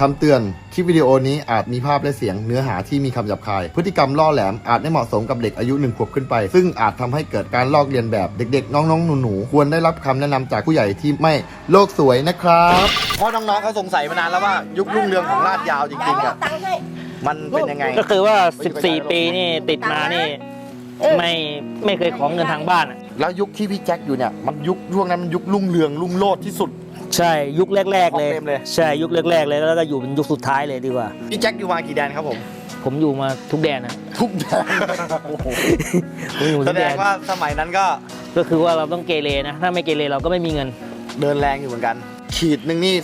คำเตือน คลิปวิดีโอนี้อาจมีภาพและเสียงเนื้อหาที่มีคำหยาบคาย พฤติกรรมล่อแหลมอาจไม่เหมาะสมกับเด็กอายุหนึ่งขวบขึ้นไป ซึ่งอาจทำให้เกิดการลอกเลียนแบบเด็กๆ น้องๆ หนูๆ ควรได้รับคำแนะนำจากผู้ใหญ่ที่ไม่โลกสวยนะครับเพราะน้องๆเขาสงสัยมานานแล้วว่ายุครุ่งเรืองของลาดยาวจริงๆอะตังค์ให้มันเป็นยังไง ก็คือว่า 14 ปีนี่ติดมานี่ ไม่ไม่เคยของเงินทางบ้านอะแล้วยุคที่พี่แจ็คอยู่เนี่ยมันยุคช่วงนั้นมันยุครุ่งเรืองรุ่งโรจน์ที่สุด ใช่ยุคแรก ๆ เลย ของเต็มเลย ใช่ยุคแรก ๆ เลยแล้วก็อยู่เป็นยุคสุดท้ายเลยดีกว่า พี่แจ็คอยู่มากี่แดนครับผม ผมอยู่มาทุกแดนนะทุกแดนผมอยู่แสทุกดแดงนว่าสมัยนั้นก็ก็คือว่าเราต้องเกเรนะ ถ้าไม่เกเรเราก็ไม่มีเงินเดินแรงอยู่เหมือนกัน ขีดหนึ่งนี่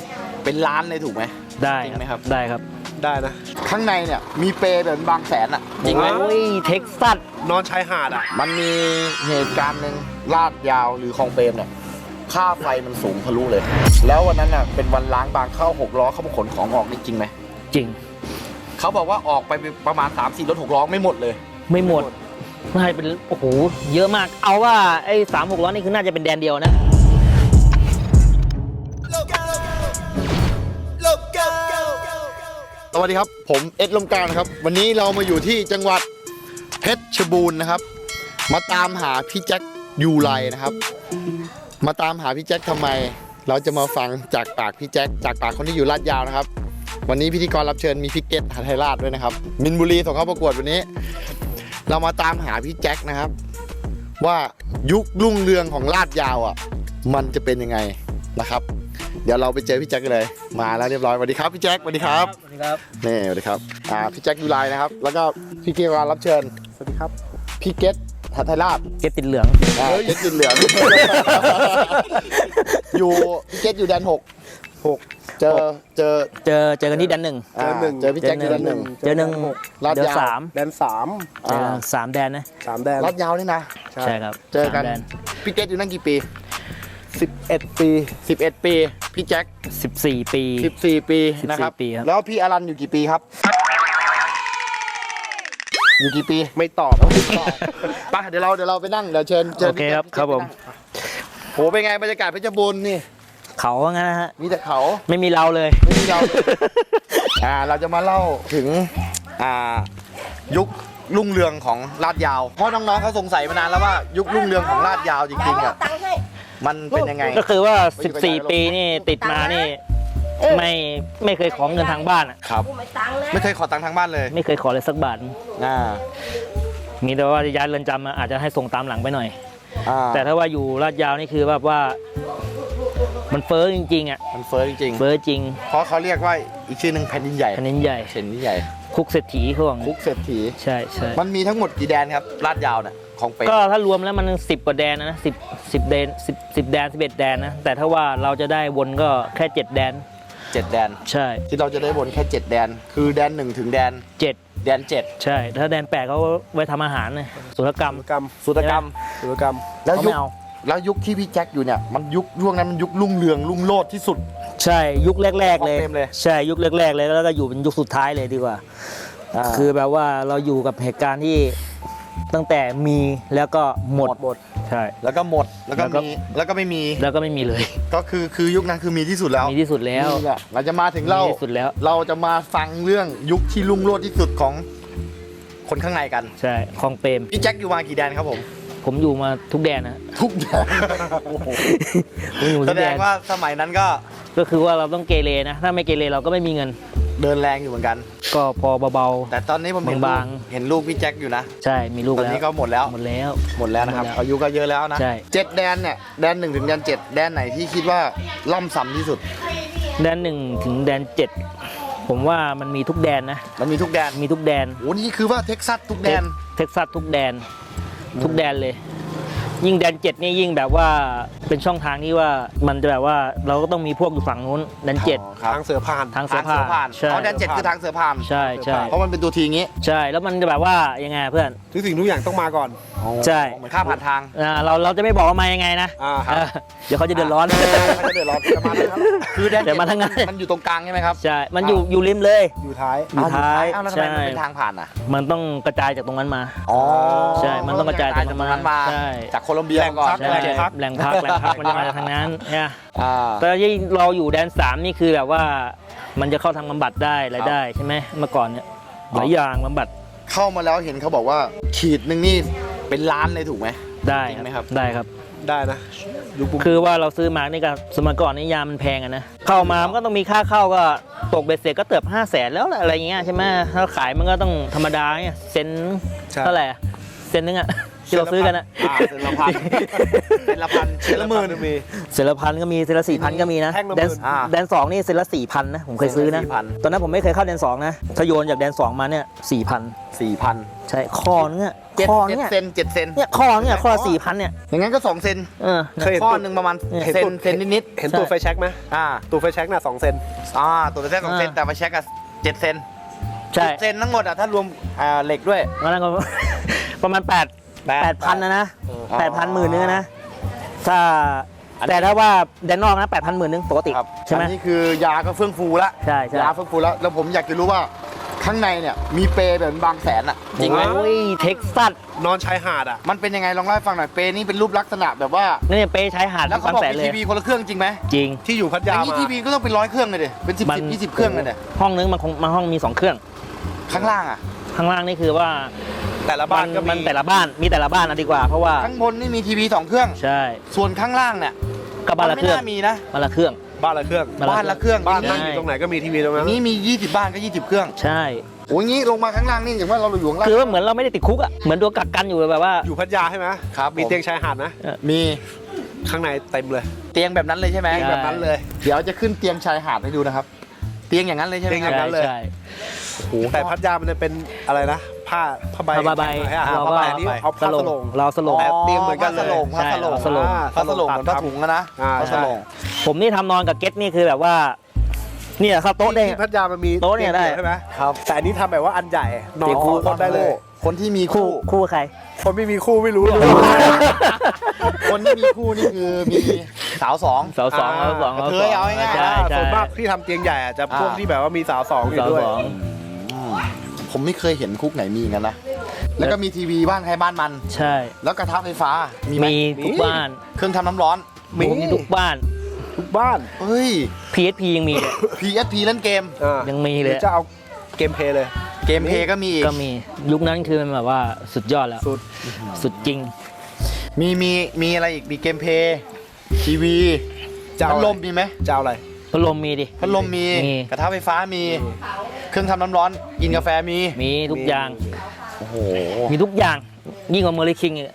เป็นล้านเลยถูกไหม ได้จริงไหมครับ ได้ครับได้นะ ข้างในเนี่ยมีเปรย์แบบบางแสนอะจริงไหม โอ้ยเท็กซัสนอนชายหาดอะ มันมีเหตุการณ์หนึ่งลาดยาวหรือคลองเปรมเนี่ย ค่าไฟมันสูงทะลุเลย แล้ววันนั้นน่ะเป็นวันล้างบางเข้าหกล้อเข้ามาขนของออกนี่จริงไหมจริง เขาบอกว่าออกไปประมาณ3 4รถหกล้อไม่หมดเลย ไม่หมดน่าจะเป็นโอ้โหเยอะมาก เอาว่าไอ้สามหกร้อยนี่คือน่าจะเป็นแดนเดียวนะสวัสดีครับ ผมเอ็ดลมกลางนะครับ วันนี้เรามาอยู่ที่จังหวัดเพชรบูรณ์นะครับ มาตามหาพี่แจ็คยูไลนะครับ มาตามหาพี่แจ็คทำไม เราจะมาฟังจากปากพี่แจ็คจากปากคนที่อยู่ลาดยาวนะครับ วันนี้พิธีกรรับเชิญมีพี่เกตหาไทยราชด้วยนะครับ มินบุรีส่งเข้าประกวดวันนี้ เรามาตามหาพี่แจ็คนะครับ ว่ายุครุ่งเรืองของลาดยาวอะ มันจะเป็นยังไงนะครับ เดี๋ยวเราไปเจอพี่แจ็คกันเลย มาแล้วเรียบร้อยสวัสดีครับพี่แจ็คสวัสดีครับสวัสดีครับ นี่สวัสดีครับอ่าพี่แจ็คยูไลนะครับ แล้วก็พี่เกียร์รับเชิญสวัสดีครับพี่เกตหั ทไทยราชเก็บติดเหลือง อ่าเกตจุดเหลือง อยู่พี่เกตอยู่แดนหกหกเจอเจอเจอเจอกันที่แดนหนึ่งอ่าเจอหนึ่ง เจอพี่แจ็คอยู่แดนหนึ่ง เจอหนึ่งลาดเจอยาว สามแดนสามเจออ่าสามแดนนะ สามแดนลาดยาวนี่นะ ใช่ ใช่ครับเจอกัน สามแดนพี่เกตอยู่นั่นกี่ปีสิบเอ็ดปี 11 ปี พี่แจ็ค สิบสี่ปี 14 ปีนะครับ ปีครับ แล้วพี่อรันอยู่กี่ปีครับ อยู่กี่ปีไม่ตอบไปเดี๋ยวเราเดี๋ยวเราไปนั่งเดี๋ยวเชิญเชิญโอเคครับพี่แจ็ครับผมไปนั่งโหเป็นไงบรรยากาศเพชรบูรณ์นี่ เขาว่างั้นนะฮะ มีแต่เขาไม่มีเราเลย ไม่มีเรา อ่าเราจะมาเล่าถึงอ่ายุครุ่งเรืองของลาดยาว เพราะน้องๆเขาสงสัยมานานแล้วว่ายุครุ่งเรืองของลาดยาวจริงๆอะตังค์ให้มันเป็นยังไง ก็คือว่า 14 ปีนี่ติดมานี่ ไม่ไม่เคยของเงินทางบ้านอะครับ กูไม่ตังค์นะไม่เคยขอตังค์ทางบ้านเลยไม่เคยขอเลยสักบาท อ่ามีแต่ว่าย้ายเรือนจำมาอาจจะให้ส่งตามหลังไปหน่อย อ่าแต่ถ้าว่าอยู่ลาดยาวนี่คือแบบว่า มันเฟ้อจริงๆอะมันเฟ้อจริงเฟ้อจริงๆเพราะเขาเรียกว่าอีกชื่อหนึ่งแผ่นดินใหญ่แผ่นดินใหญ่ แผ่นดินใหญ่คุกเศรษฐีเขาบอกคุกเศรษฐี ใช่ใช่มันมีทั้งหมดกี่แดนครับลาดยาวเนี่ยของเป็นก็ถ้ารวมแล้วมันสิบกว่าแดนนะสิบสิบแดนสิบสิบแดนสิบเอ็ดแดนนะ แต่ถ้าว่าเราจะได้วนก็แค่เจ็ดแดน เจ็ดแดน ใช่ที่เราจะได้บนแค่เจ็ดแดน คือแดนหนึ่งถึงแดน เจ็ดแดนเจ็ดใช่ ถ้าแดนแปดเขาไว้ทำอาหารนะสุรกรรมกิจกรรมสุตกรรมกิจกรรม แล้วเขายุไม่คเอา แล้วยุคที่พี่แจ็คอยู่เนี่ยมันยุคช่วงนั้นมันยุครุ่งเรืองรุ่งโรจน์ที่สุด ใช่ยุคแรก ๆ เลยของเต็มเลย ใช่ยุคแรก ๆ เลยแล้วก็อยู่เป็นยุคสุดท้ายเลยดีกว่า คือแบบว่าเราอยู่กับเหตุการณ์ที่ตั้งแต่มีแล้วก็หมดหมด ใช่ แล้วก็หมดแล้วก็แล้วก็ มีแล้วก็ไม่มีแล้วก็ไม่มีเลยก็คือคือยุคนั้นคือมีที่สุดแล้วมีที่สุดแล้วนี่แหละเราจะมาถึงเรา มีที่สุดแล้ว เราจะมาฟังเรื่องยุคที่รุ่งโรจน์ที่สุดของคนข้างในกัน ใช่คลองเปรมพี่แจ็คอยู่มากี่แดนครับผม ผมอยู่มาทุกแดนนะ ทุกแดนผมอยู่แสทุกดแดงนว่าสมัยนั้นก็ก็คือว่าเราต้องเกเรนะ ถ้าไม่เกเรเราก็ไม่มีเงิน เดินแรงอยู่เหมือนกัน ก็พอเบา แต่ตอนนี้ผมเห็นลูบากงเห็นลูกพี่แจ็คอยู่นะ ๆ ใช่ มีลูกตอนแล้วนี้ก็หมดแล้ว หมดแล้ว หมดแล้วนะครับ หมดแล้วอายุก็เยอะแล้วนะใช่ เจ็ดแดนเนี่ย แดนหนึ่งถึงแดนเจ็ดแดนไหนที่คิดว่าล่ำซ้ำที่สุด แดนหนึ่งถึงแดนเจ็ด ผมว่ามันมีทุกแดนนะ มันมีทุกแดนมีทุกแดน โอ้นี่คือว่าเท็กซัสทุกแดน เท็กซัสทุกแดน ทุกแดนเลย ยิ่งแดนเจ็ดนี่ยิ่งแบบว่าเป็นช่องทางที่ว่ามันจะแบบว่าเราก็ต้องมีพวกอยู่ฝั่งนู้นแดนเจ็ดอ๋อครับ ทางเสือผ่าน ทางเสืทาองเสือผ่านใช่อ๋อแดนเจ็ดคือทางเสือผ่านใช่ใช่ เพราะมันเป็นตัวทีงี้ใช่ แล้วมันจะแบบว่ายังไงเพื่อน ทุกสิ่งทุกอย่างต้องมาก่อนใช่ เหมือนค่าผ่านทางอ่าเราเราจะไม่บอกว่ามายังไงนะอ่าเออเดี๋ยวเขาจะเดือดร้อนเขาจะเดือดร้อนจะมาเลยครับคือแดนเดี๋เจ็ดยวมาทางนั้น มันอยู่ตรงกลางใช่ไหมครับใช่ มันอยู่อยู่ริมเลย อยู่ท้าย อยู่ท้ายอ้าวแล้วทำไมใช่มันเป็นทางผ่านอะมันต้องกระจายจากตรงนั้นมา อ๋อใช่ มันต้องกระจายจากตรงนั้นมาใช่ จากโคลอมเบียก่อนใช่แดนเจ็ดแหล่งพักแหล่งพักมันจะมาจากทางนั้นเนี่ยอ่า แต่ที่เราอยู่แดนสามนี่คือแบบว่า มันจะเข้าทางบำบัดได้อะไรได้ใช่ไหมเมื่อก่อนเนี่ยหลายอย่างบำบัดเข้ามาแล้วเห็นเขาบอกว่าขีดหนึ่งนี่เป็นล้านเลยถูกไหม ได้จริงไหมครับ ได้ครับ ได้นะยุคบุกคือว่าเราซื้อมานี่ก็สมัยก่อนนี่ยามันแพงอะนะเข้ามามันก็ต้องมีค่าเข้าก็ตกเบ็ดเสร็จก็เติบห้าแสนแล้วแหละอะไรเงี้ยใช่ไหมถ้าขายมันก็ต้องธรรมดาเนี่ยเซนเท่าไหร่อะเซนนึงอะ ที่เราซื้อกันอะอ่าเซนละพันเซนละพันเซนละหมื่นมี เซนละพันก็มีเซนละสี่พันก็มีนะแท่งละหแดมื่นนอ่าแดนสองนี่เซนละสี่พันนะผมเคยซื้อนะ เซนละ4,000 ตอนนั้นผมไม่เคยเข้าแดนสองนะถ้าโยนจากแดนสองมาเนี่ยสี่พันสี่พันใช่คอนึงอะเจ็ดคอเจ็ดเนี่ยเซนเจ็ดเซนเนี่ยคอเนี่ยคอละสี่พันเนี่ยอย่างงั้นก็สองเซนเออ เคยเห็นข้อตัวหนึ่งประมาณเห็นเซนตัวเซนนิดเห็นตัวไฟแช็กไหมๆอ่า ตัวไฟแช็กน่ะสองเซนอ่าตัวแรกสองเซนแต่มาเช็คกับเจ็ดเซนใช่เซนทั้งหมดอะถ้ารวมอ่าเหล็กด้วยงั้นก็ ประมาณแปด แปดแปดพันนะนะอ๋อแปดพันหมื่นนึงนะ ถ้าอันนี้แต่ถ้าว่าแดนนอกนะแปดพันหมื่นนึงปกติครับใช่ไหมอันนี้คือยาก็เฟื่องฟูละใช่ใช่ยาเฟื่องฟูแล้วแล้วผมอยากจะรู้ว่าข้างในเนี่ยมีเปรย์แบบบางแสนอะจริงไหมโอ้ยเท็กซัสนอนชายหาดอะมันเป็นยังไงลองเล่าให้ฟังหน่อยเปรย์นี่เป็นรูปลักษณะแบบว่านี่เปย์ชายหาดแล้วเขาบางบอกแสนมีเลทียวีคนละเครื่องจริงไหมจริงที่อยู่พัทายอยย่างนี้มาทีวีก็ต้องเป็นร้อยเครื่องเลยดิเป็นสิบมันสิบยี่สิบเครื่องเลยเนี่ยห้องนึงมันคงมาห้องมีสองเครื่อง ข้างล่างอะข้างล่างนี่คือว่า แต่ละบ้านก็มัมีนแต่ละบ้านมีแต่ละบ้านนะดีกว่าเพราะว่าข้างบนนี่มีทีวีสองเครื่อง ใช่ส่วนข้างล่างเนี่ยก็บ้านละไม่เครื่องน่ามีนะ บ้านละเครื่อง บ้านละเครื่อง บ้านละเครื่องบ้านอย่นั่งอยู่ตรงไหนก็มีทีวีตรงานั้งนนี้มี 20 บ้านก็ 20 เครื่อง ใช่โอ้ยงี้ลงมาข้างล่างนี่อย่างว่าเราอยู่ข้างล่างคือว่าเหมือนเราไม่ได้ติดคุกอะเหมือนตัวกักกันอยู่แบบว่า อยู่พัทยาใช่ไหมครับมีผมเตียงชายหาดนะมีข้างในเต็มเลย เตียงแบบนั้นเลยใช่ไหมใช่แบบนั้นเลย เดี๋ยวจะขึ้นเตียงชายหาดให้ดูนะครับ เตียงอย่างนั้นเลยใช่ไหมเตียงคอรับย่างนั้นเลยใช่โอ้โหแต่พัทยามันจะเป็นอะไรนะ ผ้าผ้าใบผ้าใบอะเราผ้าก็ใบอันนี้เอาผ้าสลงเราสลงแต่เตียงเหมือนกันเลยผ้าสลงใช่ผ้าสลงผ้าสลงผ้าสลงเหมือนผ้าถุงอะนะอ่าผ้าสลงผมนี่ทำนอนกับเก็ตนี่คือแบบว่าเนี่ยครับโต๊ะได้ที่พัทยามันมีโต๊ะเนี่ยได้ใช่ไหมครับแต่อันนี้ทำแบบว่าอันใหญ่นอนตีคู่คนได้เลย คนที่มีคู่คู่คู่ใคร คนไม่มีคู่ไม่รู้หรอกคนที่มีคู่นี่คือมีสาวสองสาวสองอ่าสาวสองกระเทยเอาง่ายๆใช่อ่าใช่ส่วนมากที่ทำเตียงใหญ่อะจะพวกอ่าที่แบบว่ามีสาวสองอยู่สาวด้วยสอง ผมไม่เคยเห็นคุกไหนมีอย่างนั้นนะ แล้วก็มีทีวีบ้านใครบ้านมัน ใช่ แล้วกระทะไฟฟ้า มีไหมมีทุกบ้าน เครื่องทำน้ำร้อนมีมีทุกบ้าน ทุกบ้าน เฮ้ย PSP ยังมีเลย PSP เล่นเกม อ่ายังมีเลยดี๋วจะเอาเกมเพลย์เลย เกมเพลย์ก็มีอีก ก็มี ยุคนั้นคือมันแบบว่าสุดยอดแล้ว สุด สุดจริง มีมีมีอะไรอีก มีเกมเพลย์ทีวีจะเอาพัดลมมีไหมจะเอาอะไร พัดลมมีดิ พัดลมมี มี กระทะไฟฟ้ามี เครื่องทำน้ำร้อนกินกาแฟมีมีทุกมีอย่าง โอ้โหมีทุกอย่างยิ่งกว่าเมอร์ลิคิงอีก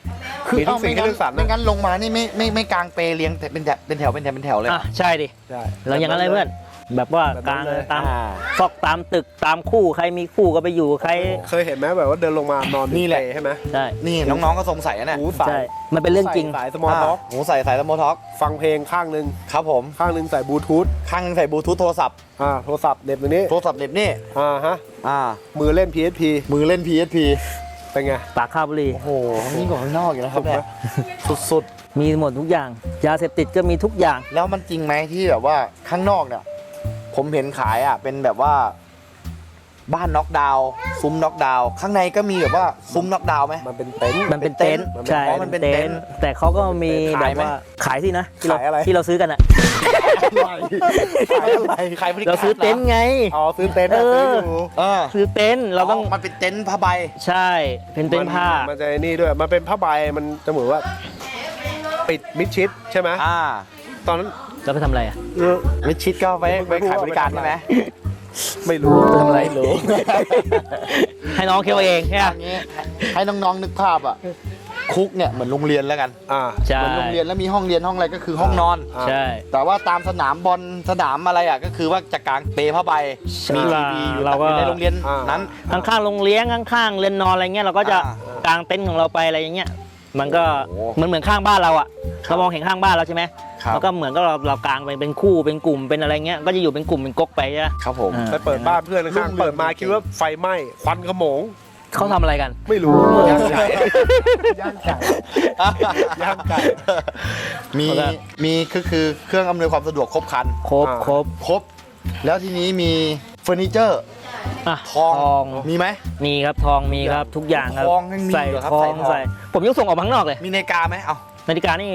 มีทุกสิ่งที่เอ้าเลือกสรรนะไม่งั้นลงมานี่ไม่ไม่ไม่กลางเปรเลี้ยงแต่เป็นแถวเป็นแถวเป็นแถวเป็นแถวเลยอะใช่ดิใช่แล้วอย่างนั้นเลยเพื่อน แบบว่าแบบกนั้ลางนเลย ตามอ่า ซอกตามตึกตามคู่ใครมีคู่ก็ไปอยู่ใครเคยเห็นไหมแบบว่าเดินลงมานอนนี่แหละ เปรย์ใช่ไหมใช่นี่น้องๆก็สงสัยนะเนี่ยหูสาใช่ยมันเป็นเรื่องจริง สายสมอลท็อกหูใส่สายสมอท็อกฟังเพลงข้างหนึ่งครับผม ข้างหนึ่งใส่บลูทูธข้างหนึงใส่บลูทูธโทรศัพท์ อ่าโทรศัพท์เน็บตรงนี้โทรศัพท์เหน็บนี่ อ่าฮะอ่า มือเล่น PSP มือเล่น PSP เป็นไง ปากคาบบุหรีโอ้โหนี่กว่าข้างนอกอยู่นะครับสุดไหมเนี่ยสุดมีหมดทุกอย่าง ยาเสพติดก็มีทุกอย่าง ๆ แล้วมันจริงไหมที่แบบว่าข้างนอกเนี่ย ผมเห็นขายอะเป็นแบบว่าบ้านน็อกดาวน์ซุ้มน็อกดาวน์ข้างในก็มีแบบว่าซุ้มน็อกดาวน์ไหม มันเป็นเต็นท์ มันเป็นเต็นท์มันเป็นใช่อ๋อมันเป็นเต็นท์แต่เขาก็มีขาแบยบไหมว่าขายที่นะที่เราขายอะไร ที่เราซื้อกันอะขายอะไรขายบริการเราซื้อเต็นท์ไง อ๋อซื้อเต็นท์อะเออซื้ออยู่เออซื้อเต็นท์เราต้องมันเป็นเต็นท์ผ้าใบ ใช่เป็นเต็นท์ผ้านมันจะไอ้นี่ด้วย มันเป็นผ้าใบ มันจะเหมือนว่า ปิดมิดชิดใช่ไหม อ่า ตอนนั้น เราไปทำอะไรอะเออมิดชิดก็ไว้ไว้ขายบริการใช่ไหมไม่รู้ทำอะไรรู้ ให้น้องเคี้ยวเองใช่ไหมอันนี้ให้น้องๆนึกภาพอะคุกเนี่ยเหมือนโรงเรียนแล้วกันอ่าใช่เหมือนโรงเรียนแล้วมีห้องเรียนห้องอะไรก็คือห้องนอนอ่าใช่ แต่ว่าตามสนามบอลสนามอะไรอะก็คือว่าจะกางเปรผ้าใบใช่มีทีวีอยู่เราก็อยู่ในโรงเรียนอ่านั้น ข้างๆโรงเลี้ยงข้างๆเรือนนอนอะไรเงี้ยเราก็จะอ่กางเต็นท์ของเราไปอะไรอย่างเงี้ย มันก็โอ้โหเหมือนเหมือนข้างบ้านเราอะเรามองเห็นข้างบ้านเราใช่ไหมครับแล้วก็เหมือนก็เราเรากางไปเป็นคู่เป็นกลุ่มเป็นอะไรเงี้ยก็จะอยู่เป็นกลุ่มเป็นก๊กไปใช่ไหม ครับผม อ่า ไปเปิดบ้านเพื่อนข้างรุ่งเรืองเปิดมาคิดว่าไฟไหม้ควันขโมง เขาทำอะไรกัน ไม่รู้ย่างย่างไก่ไก่ย่างไก่ย่างไก่ มีแล้วก็มีคือคือเครื่องอำนวยความสะดวกครบครัน ครบอ่า ครบ ครบ แล้วทีนี้มีเฟอร์นิเจอร์ อะทองทอง มีไหม มีครับทองมีครับทุกอย่างครับทองยังมีใส่เหรอครับทอใส่งทอง ใส่ ผมยังส่งออกมาข้างนอกเลยมีนาฬิกาไหมเอ้านาฬิกานี่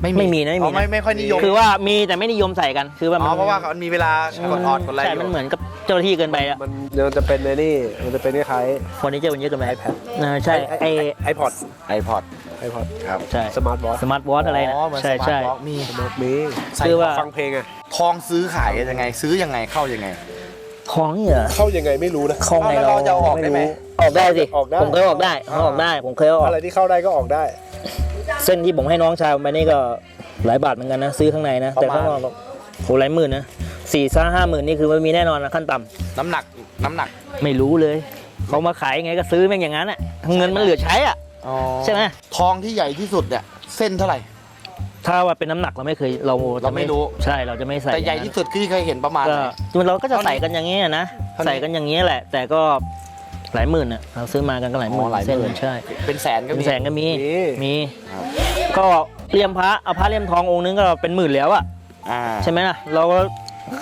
ไม่ไม่มีนะไม่มีอ๋อไม่นะไม่ค่อยนิยมคือว่ามีแต่ไม่นิยมใส่กันคือว่าอ๋มัอนเพราะว่ามันมีเวลากดออดกดอะไรใช่อยู่มันเหมือนกับเจ้าหน้าที่เกินไปอะมันมันจะเป็นในนี่ มันจะเป็นคล้ายเฟอร์นิเจอร์มันเยอะเกินไป iPad เออใช่ไอไอพอดไอพอดไอพอดครับ ใช่สมาร์ทวอทสมาร์ทวอทอะไรนะเหมือนใช่ใช่สมาร์ทวอทมีสมาร์ทมี ใส่คือว่า ฟังเพลงไงทองซื้อขายยังไง ซื้อยังไงเข้ายังไง ของนี่เหรอเข้ายังไงไม่รู้นะของไงแล้วเราจะเอาออกได้ไหมออกได้สิออกได้ ผมเคยออกได้ผมออกได้ผมเคยเอาออกอะไรที่เข้าได้ก็ออกได้ เส้นที่ผมให้น้องชายผมไปนี่ก็หลายบาทเหมือนกันนะ ซื้อข้างในนะ แต่ข้างนอกก็โหหลายหมื่นนะสี่ซ่าห้าหมื่นนี่คือมันมีแน่นอนนะขั้นต่ำน้ำหนักน้ำหนักไม่รู้เลยเขามาขายยังไงก็ซื้อแม่งอย่างนั้นอะเงินมันเหลือใช้อะใช่ไหมทองที่ใหญ่ที่สุดเนี่ยเส้นเท่าไหร่ ถ้าว่าเป็นน้ำหนักเราไม่เคยเราเราไม่รู้ ใช่เราจะไม่ใส่แต่ใหญ่ที่สุดที่เคยเห็นประมาณก็ไหนเราก็จะใส่กันอย่างนี้ยนะเท่านี้ใส่กันอย่างนี้ยแหละ แต่ก็หลายหมื่นอะเราซื้อมากันก็หลายหมื่อ๋นอหลายหมื่น เส้นใช่เป็นแสนก็เป็นมีแสนก็มีมี มี ครับ ก็เลี่ยมพระเอาพระเลี่ยมทององค์นึงก็เป็นหมื่นแล้วอะอ่า ใช่ไหมล่ะเราก็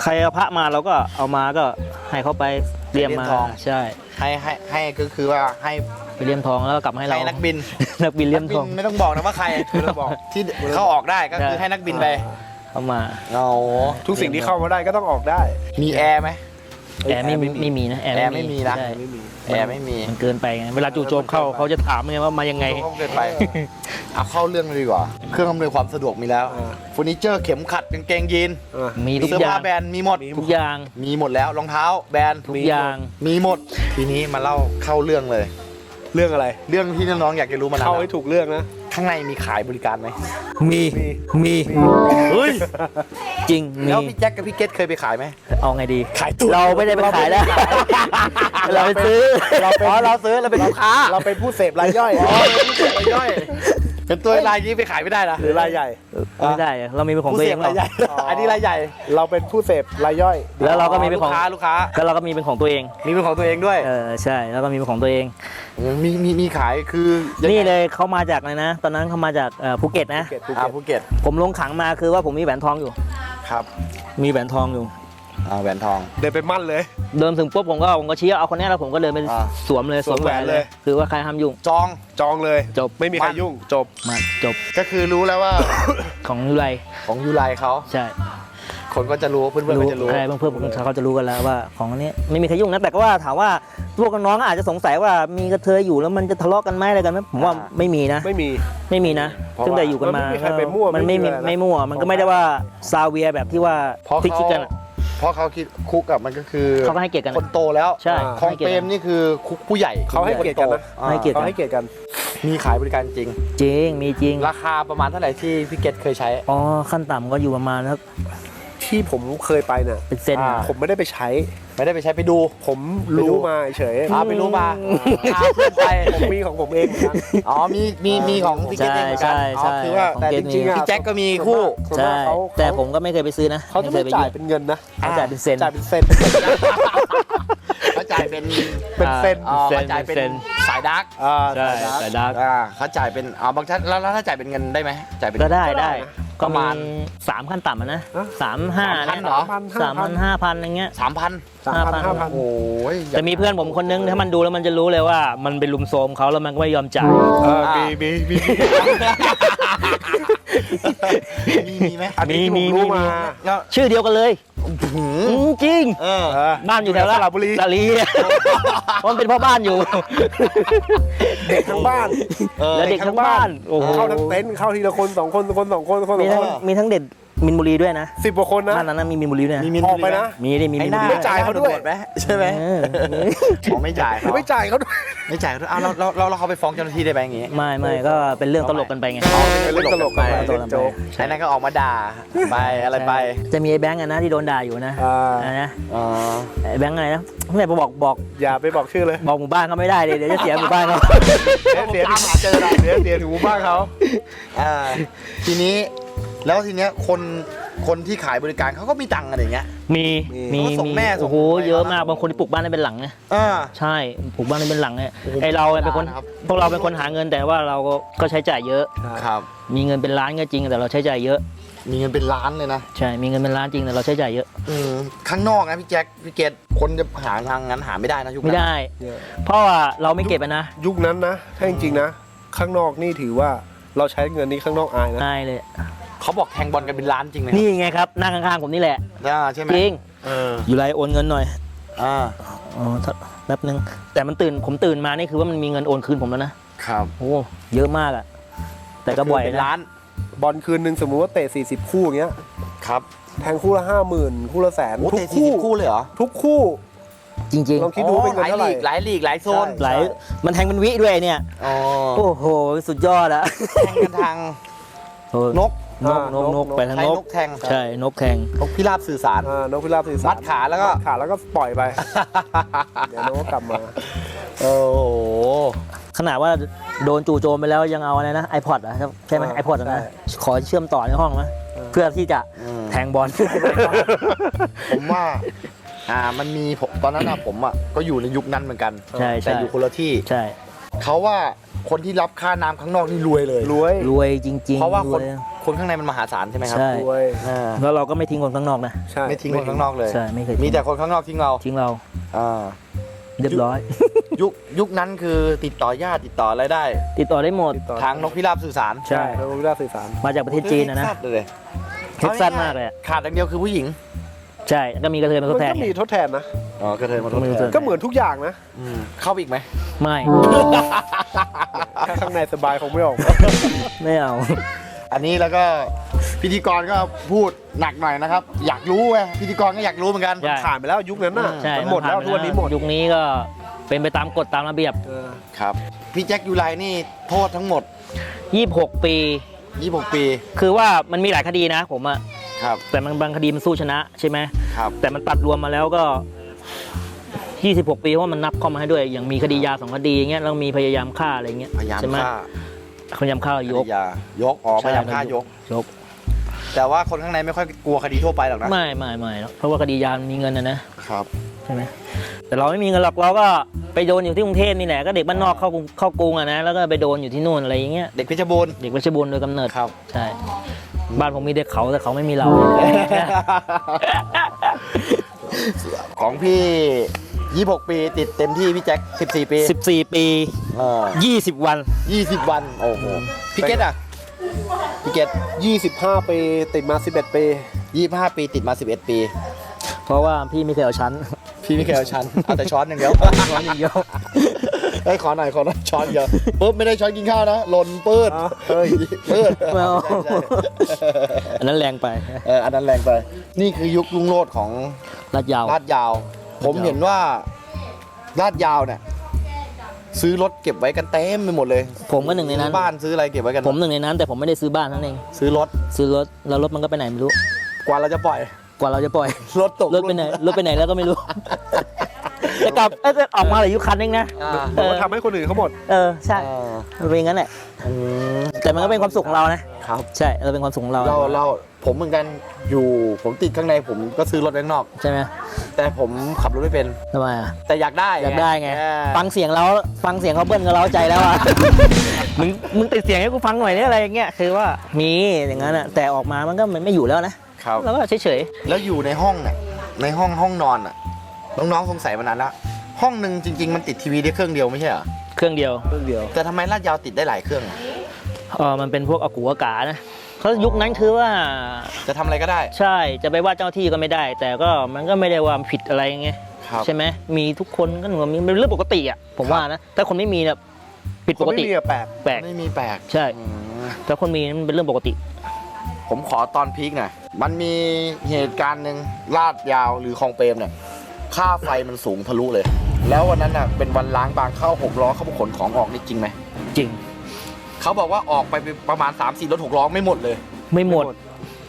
ใครเอาพระมาเราก็เอามาก็ให้เขาไปเลี่ยมมาเลี่ยมทอง ใช่ ให้ให้ให้ก็คือว่าให้ ไปเลี่ยมทองแล้วก็กลับมาให้เรา ให้นักบิน นักบินเลี่ยมนักบิทนอง ไม่ต้องบอกนะว่าใครไม่ต้องบอก ที่เข้าออกได้ก็คือได้ให้นักบินไปเอามาโอ้ทุกสิ่งที่เข้ามาได้ก็ต้องออกได้ มีแอร์ไหม แอร์ไม่มีไม่มีนะแอร์แอร์ไม่มีนะ ใช่ไม่มีแอร์ไม่มีมันเกินไปไงเวลาจู่โจมเข้าเขาจะถามไงว่ามายังไงเขาเกินไป เอาเข้าเรื่องเลยดีกว่า เครื่องอำนวยความสะดวกมีแล้วอ่าเฟอร์นิเจอร์เข็มขัดกางเกงยีนอะมีทุกเสื้ออย่าผ้างแบรนด์มีหมด ทุกอย่างมีหมดแล้วรองเท้าแบรนด์ทุกอย่าง มีหมด ทีนี้มาเล่าเข้าเรื่องเลย เรื่องอะไรเรื่องที่น้องๆอยากจะรู้มานานเข้าแล้วให้ถูกเรื่องนะ ข้างในมีขายบริการไหมมีมีมีเฮ้ยจริงมีแล้วพี่แจ็คกับพี่เกตเคยไปขายไหม เอาไงดี ขายตู้เราไม่ได้ไปขายแล้ว เราไปซื้อ เราเป็นอ๋อเราซื้อเราเป็นลูกค้า เราเป็นผู้เสพรายย่อยอ๋อเป็นผู้เสพรายย่อย เป็นตัวรายนี้ไปขายไม่ได้นะหรือรายใหญ่ ไม่ได้อะเรามีเป็นของผู้ตัวเสเอพงหรราอยใหญ่อันนี้รายใหญ่ เราเป็นผู้เสพรายย่อยแล้วเราก็มีเป็นของลูกค้าลูกค้าก็เราก็มีเป็นของตัวเอง มีเป็นของตัวเองด้วยเออใช่แล้วก็มีเป็นของตัวเอง มีมีมีขายคือยังไงนี่เลยเขามาจากอะไรนะ ตอนนั้นเขามาจากเอ่อภูเก็ตนะภูเก็ตภูอ่าเก็ตภูเก็ตผมลงขังมาคือว่าผมมีแหวนทองอยู่ ครับ มีแหวนทองอยู่ อ่าแหวนทอง เดินไปมั่นเลย เดินถึงปุ๊บผมก็ผมก็ชี้เอาคนนี้แล้วผมก็เดินไปอ่าสวมเลยสวมแหวนสวมแหวนเลเลย ย คือว่าใครห้ามยุ่ง จอง จองเลยจบ ไม่มีใครยุ่งจบ มาจบก็คือรู้แล้วว่า ของยูไรของยูไลเขาใช่คนก็จะรู้เพื่อนๆก็จะรู้ใช่เพื่อนๆเขาจะรู้กันแล้วว่า ของอันนี้ไม่มีใครยุ่งนะแต่ก็ว่าถามว่าพวกน้องๆอาจจะสงสัยว่ามีกระเทยอยู่แล้วมันจะทะเลาะกันไหมอะไรกันไหมผมว่าอ่าไม่มีนะ ไม่มี ไม่มีนะเพราะว่าตั้งแต่อยู่กันมามันไม่มีใครไปมั่วมันไม่มีไม่มีอะไรนะไม่มั่ว มันก็ไม่ได้ว่าซาเวียแบบที่ว่าเพราะพลิกเขาคิดกันอะเพ ราะเขาคิดคุกกับมันก็คือเขาก็ให้เกียรติกันคอะนโตแล้วใช่ของให้เกียรเปรติมนี่คือคุกผู้ใหญ่เขาให้เกียรติกันนะอ่าให้เกียรติ เขาให้เกียรติกัน มีขายบริการจริง จริงมีจริง ราคาประมาณเท่าไหร่ที่พี่เกตเคยใช้ อ๋อขั้นต่ำก็อยู่ประมาณสัก ที่ผมเคยไปเนี่ยเป็นเซนอ่า ผมไม่ได้ไปใช้ ไม่ได้ไปใช้ไปดูผมไปดูรู้มาเฉยอ่าไปรู้มาพาเพื่อนไปผมมีของผมเองเหมือนกันอ๋อมีมีมีของพี่เกตใช่เองเหมือนกันใช่อ๋อใช่คือว่า ของแต่เกจตริมีงๆอะ พี่แจ็คก็มีคู่ ส่วนใช่มากเขา แต่ผมก็ไม่เคยไปซื้อนะเขาจะไม่เคไม่ยไปจ่ายยืมเป็นเงินนะเขาจ่ายเป็นเซน จ่ายเป็นเซน เขาจ่ายเป็นเป็นเซน อ๋อเซนเขาจ่ายเป็นเซนสายดาร์กอ่าใช่จ่ายนะแต่ดาร์ก อ่าเขาจ่ายเป็นอ๋อบางท่านแล้วแล้วถ้าจ่ายเป็นเงินได้ไหมจ่ายเป็นก็ได้ได้ ปก็ระมีมาณสามขั้นต่ำอะนะฮะสามห้าสามพันเนี่ยเหรอ สามพันห้าพันอย่างเงี้ย สามพันสามพันห้าพัน โอ้ยแต่มีเพื่อนผมคนนึงถ้ามันดูแล้วมันจะรู้เลยว่ามันไปลุมโทรมเขาแล้วมันก็ไม่ยอมจ่ายเออมีมีมีมีมีไหมอันนี้ที่มีผมรู้มีมาแล้วชื่อเดียวกันเลยหื อืมมจริงเออเออ บ้านอยู่แถวสระบุรี สระบุรีเพราะมันเป็นพ่อบ้านอยู่ เด็กทั้งบ้านเออ แล้วเด็กทั้งบ้านโอ้โห เข้าทั้งเต็นท์เข้าทีละคนสองคนคนสองคนคนสมีองทั้คงน มีทั้งเด็ด มินบุรีด้วยนะสิบกว่าคนนะบ้านนั้นนะมีมินบุรีด้วยนะมีมินออกไปนะ มีดิมีมิไอ้นหบุน้ารีไม่จ่ายเขาด้วยไหมใช่ไหมเออผมไม่จ่ายเขาไม่จ่ายเขาด้วยไม่จ่ายเขาด้วยอ้าวเราเราเราเราเขาไปฟ้องเจ้าหน้าที่ได้ไหมอย่างงี้ไม่ไม่ก็เป็นเรื่องตลกกันไปไงเป็นเรื่องตลกไปตลกเล่นกันไปโจ๊กไอ้นั่นก็ออกมาด่าไปอะไรไป จะมีไอ้แบงค์อะนะที่โดนด่าอยู่นะอ่าอะไรนะอ๋อไอ้แบงค์อะไรนะไม่บอกบอกอย่าไปบอกชื่อเลยบอกหมู่บ้านเขาไม่ได้เลยเดี๋ยวจะเสียหมู่บ้านเขาเดี๋ยวเสียตามหาเจอเราเสียเสียถึงหมู่บ้านเขา อ่าทีนี้ แล้วทีเนี้ยคนคนที่ขายบริการเขาก็มีตังค์อะไรอย่างเงี้ย มีมีเขาส่งมีแม่ส่งโอ้โหอะไรเยอะมามากบางคนที่ปลูกบ้านได้เป็นหลังนะอ่า ใช่ปลูกบ้านได้เป็นหลังเนี่ยโอ้โหไอเราเป็นคนนะครับ พวกเราเป็นคนหาเงินแต่ว่าเราก็ก็ใช้จ่ายเยอะ ครับ มีเงินเป็นล้านก็จริงแต่เราใช้จ่ายเยอะมีเงินเป็นล้านเลยนะใช่มีเงินเป็นล้านจริงแต่เราใช้จ่ายเยอะอืมข้างนอกนะพี่แจ็คพี่เกดคนจะหาทางงั้นหาไม่ได้นะยุคไม่นั้นได้เพราะว่าเราไม่เก็บอะนะยุคนั้นนะถ้าจริงๆนะ ข้างนอกนี่ถือว่าเราใช้เงินนี้ข้างนอกอายนะ ง่ายเลย เขาบอกแทงบอลกันเป็นล้านจริงไหมนี่ไงครับนั่งข้างๆผมนี่แหละ อ่าใช่ไหมจริง เอออยู่ไรโอนเงินหน่อย อ่าอ๋อถ้าแป๊บนึง แต่มันตื่นผมตื่นมานี่คือว่ามันมีเงินโอนคืนผมแล้วนะครับโอ้เยอะมากอะแต่ก็บ่อยเป็นนะล้านบอลคืนหนึ่งสมมุติว่าเตะ 40 คู่อย่างเงี้ย ครับแทงคู่ละห้าหมื่นคู่ละแสนโอ้ทุเตะกสี่คู่สิบคู่เลยเหรอทุกคู่ จริงลองคิดดูเป็นเงินเท่าไหร่หลายลีกหลายลีกหลายโซนใช่ๆหลายมันแทงเป็นวิด้วยเนี่ย อ๋อโอ้โห สุดยอดอะแทงกันทางโอ้นก นกอ่านกนนกกไปทางใช้นนกกแทงใช่นกแทงนกพิราบสื่อสาร อ่านกพิราบสื่อสารมัดขาแล้วก็ มัดขาแล้วก็ปล่อยไป เดี๋ยวนกก็กลับมา โอ้โห ขนาดว่าโดนจู่โจมไปแล้วยังเอาอะไรนะ iPod อะครับใช่ไหมอ่า iPod อะใช่นะขอเชื่อมต่อในห้องไหมเพื่อที่จะอืม แทงบอล ผมว่า อ่ามันมีผมตอนนั้นอะผมอะก็อยู่ในยุคนั้นเหมือนกันใช่แต่ใช่อยู่คนละที่ ใช่ เขาว่า คนที่รับค่าน้ำข้างนอกนี่รวยเลย รวยรวยจริงๆเพราะว่าคนยคนข้างในมันมหาศาลใช่ไหมครับใช่รวยอ่าแล้วเราก็ไม่ทิ้งคนข้างนอกนะ ใช่ไม่ทิ้งคนข้างนอกเลย ใช่ไม่เคยมีแต่คนข้างนอกทิ้งเราทิ้งเราอ่าเรียบร้อย ยุคยุคนั้นคือติดต่อญาติติดต่ออะไรได้ ติดต่อได้หมด ติดต่อทางนกพิราบสื่อสารใช่นกพิราบสื่อสารมาจากประเทศจีนนะนะ เท็กซัสเลยเท็กซัสมากเลยอะ ขาดอย่างเดียวคือผู้หญิง ใช่ก็มีกระเทยมาทมัดนแทนก็มีทดแทนนะ อ๋อกระเทยมาทดไม่รู้แทสึนกก็เหมือนทุกอย่างนะอืมเข้าไปอีกไหม ไม่แค่ข้างในสบายคงไม่ออก ไม่เอา อันนี้แล้วก็พิธีกรก็พูดหนักหน่อยนะครับ อยากรู้ไงพิธีกรก็อยากรู้เหมือนกันใช่ ผ่านไปแล้วยุคนั้นน่ะใช่มันหมดแล้วผ่าทุกวันนี้หมดยุคนี้ก็เป็นไปตามกฎตามระเบียบ เออครับพี่แจ็คยูไลนี่โทษทั้งหมด 26 ปี 26 ปี คือว่ามันมีหลายคดีนะผมอะ ครับแต่มันบางคดีมันสู้ชนะใช่ไหมครับแต่มันตัดรวมมาแล้วก็ 26 ปีเพราะว่ามันนับเข้ามาให้ด้วย อย่างมีคดียาสองคดีอย่างเงี้ยแล้วมีพยายามฆ่าอะไรเงี้ยพยายามใช่ไหมฆ่าพยายามฆ่ายกภรรยายกอ๋อพยายามฆ่ายก ยกแต่ว่าคนข้างในไม่ค่อยกลัวคดีทั่วไปหรอกนะไม่ไม่ไม่หรอกเพราะว่าคดียามันมีเงินนะนะครับ ใช่ไหมแต่เราไม่มีเงินหรอกเราก็ไปโดนอยู่ที่กรุงเทพนี่แหละก็เด็กบ้านนอกเข้ากรุงเข้ากรุงอะนะแล้วก็ไปโดนอยู่ที่นู่นอะไรอย่างเงี้ยเด็กเพชรบูรณ์เด็กเพชรบูรณ์โดยกำเนิดครับ ใช่ บ้านผมมีเด็กเขาแต่เขาไม่มีเรา ของพี่ 26 ปีติดเต็มที่พี่แจ็ค14 ปี14 ปี เออ20 วัน 20 วัน โอ้โหพี่เกตอะพี่เกต25 ปีติดมา 11 ปี 25 ปีติดมา 11 ปี เพราะว่าพี่ไม่เคยเอาชั้น พี่ไม่เคยเอาช้อนเอาแต่ช้อนอย่างเดียว ช้อนอย่างเดียว เฮ้ยขอหน่อยขอหน่อยช้อนเดียวปุ๊บไม่ได้ช้อนกินข้าวนะหล่นปื้ดอ๋อเฮ้ยปื้ดไม่เอา ใช่ใช่อันนั้นแรงไปเอออันนั้นแรงไป นี่คือยุคลุงโลดของลาดยาว ลาดยาว ผมเห็นว่าลาดยาวเนี่ยซื้อรถเก็บไว้กันเต็มไปหมดเลยผมก็หนึ่งในนั้น ซื้อบ้านซื้ออะไรเก็บไว้กันผมหนึ่งในนั้น แต่ผมไม่ได้ซื้อบ้านนั่นเอง ซื้อรถซื้อรถแล้วรถมันก็ไปไหนไม่รู้ กว่าเราจะปล่อย กว่าเราจะปล่อย รถตกรถไปไหน รถไปไหนแล้วก็ไม่รู้ แต่กลับเอ้ยแต่ออกมาเหลืออยู่คันนึงนะ อ่าบอกว่าทำให้คนอื่นเขาหมด เออใช่เออมันเป็นอย่างนั้นแหละอืมแต่มันก็เป็นความสุขของเรานะครับ ใช่เราเป็นความสุขของเราเราเราผมเหมือนกันอยู่ผมติดข้างในผมก็ซื้อรถข้างนอก ใช่ไหมแต่ผมขับรถไม่เป็น ทำไมอะแต่อยากได้อยากได้ไง เออฟังเสียงเราฟังเสียงเขาเบิ้ลก็เล้าใจแล้วอะ มึงมึงติดเสียงให้กูฟังหน่อยเนี่ยอะไรอย่างเงี้ยคือว่ามีอย่างนั้นอะแต่ออกมามันก็ไม่ไม่อยู่แล้วนะครับ แล้วก็เฉยแล้วอยู่ในห้องเนี่ยในห้องห้องนอนอะ น้องๆสงสัยมานานแล้วห้องหนึ่งจริง ๆ มันติดทีวีได้เครื่องเดียวไม่ใช่เหรอๆเครื่องเดียวเรื่องเดียวแต่ทำไมลาดยาวติดได้หลายเครื่องอะเออมันเป็นพวกอากูอากานะเขายุคนั้นคือว่าจะทำอะไรก็ได้ใช่จะไปว่าเจ้าที่ก็ไม่ได้ แต่ก็มันก็ไม่ได้ว่าผิดอะไรไงครับใช่ไหมมีทุกคนก็หนูมีเป็นเรื่องปกติอะผมว่านะถ้าคนไม่มีเนี่ยผิดคปนกไม่ติมีอะแปลกแปลก ไม่มีแปลกใช่อืมแต่คนมีมันเป็นเรื่องปกติ ผมขอตอนพีคหน่อยมันมีเหตุการณ์หนึ่งลาดยาวหรือคลองเปรมเนี่ย ค่าไฟมันสูงทะลุเลย แล้ววันนั้นน่ะเป็นวันล้างบางเข้าหกล้อเขาขนของออกนี่จริงไหมจริง เขาบอกว่าออกไปประมาณ3 4รถหกล้อไม่หมดเลย ไม่หมด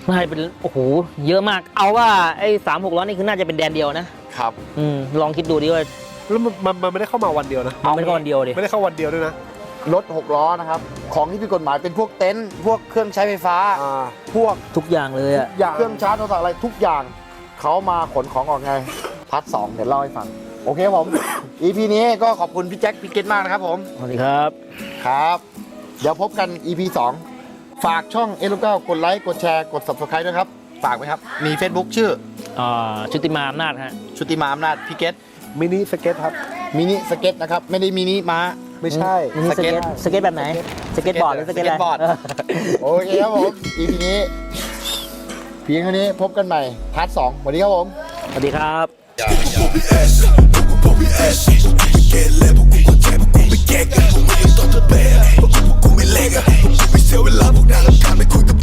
ไม่เป็นโอ้โหเยอะมาก เอาว่าไอ้สามหกร้อยนี่คือน่าจะเป็นแดนเดียวนะครับอืมลองคิดดูดิว่าแล้วมันมันมันไม่ได้เข้ามาวันเดียวนะมันเป็นก้อนเดียวดิไม่ได้เข้าวันเดียวด้วยนะรถหกล้อนะครับ ของที่ผิดกฎหมายเป็นพวกเต็นท์พวกเครื่องใช้ไฟฟ้า อ่า พวกทุกอย่างเลยอะอย่างเครื่องชาร์จโทรศัพท์อะไรทุกอย่าง เขามาขนของออกไง พัดสองเดี๋ยวเล่าให้ฟัง โอเคผม EP นี้ก็ขอบคุณพี่แจ็คพี่เกตมากนะครับผม สวัสดีครับ ครับ เดี๋ยวพบกัน EP 2 ฝากช่องเอลูก้ากดไลค์ กดแชร์ กด subscribe ด้วยครับ ฝากไหมครับ มี Facebook ชื่ออ่าชุติมาอำนาจฮะ ชุติมาอำนาจพี่เกตมินิสเก็ตครับ มินิสเก็ตนะครับ ไม่ได้มินิม้า ไม่ใช่นี่สเก็ต สเก็ตแบบไหน สเก็ตบอร์ดหรือสเก็ตอะไรสเก็ตบอร์ด โอเคครับผม EP นี้ เพียงเท่านี้พบกันใหม่พาร์ทสองสวัสดีครับผม สวัสดีครับ อย่าอย่า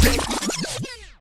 Yeah.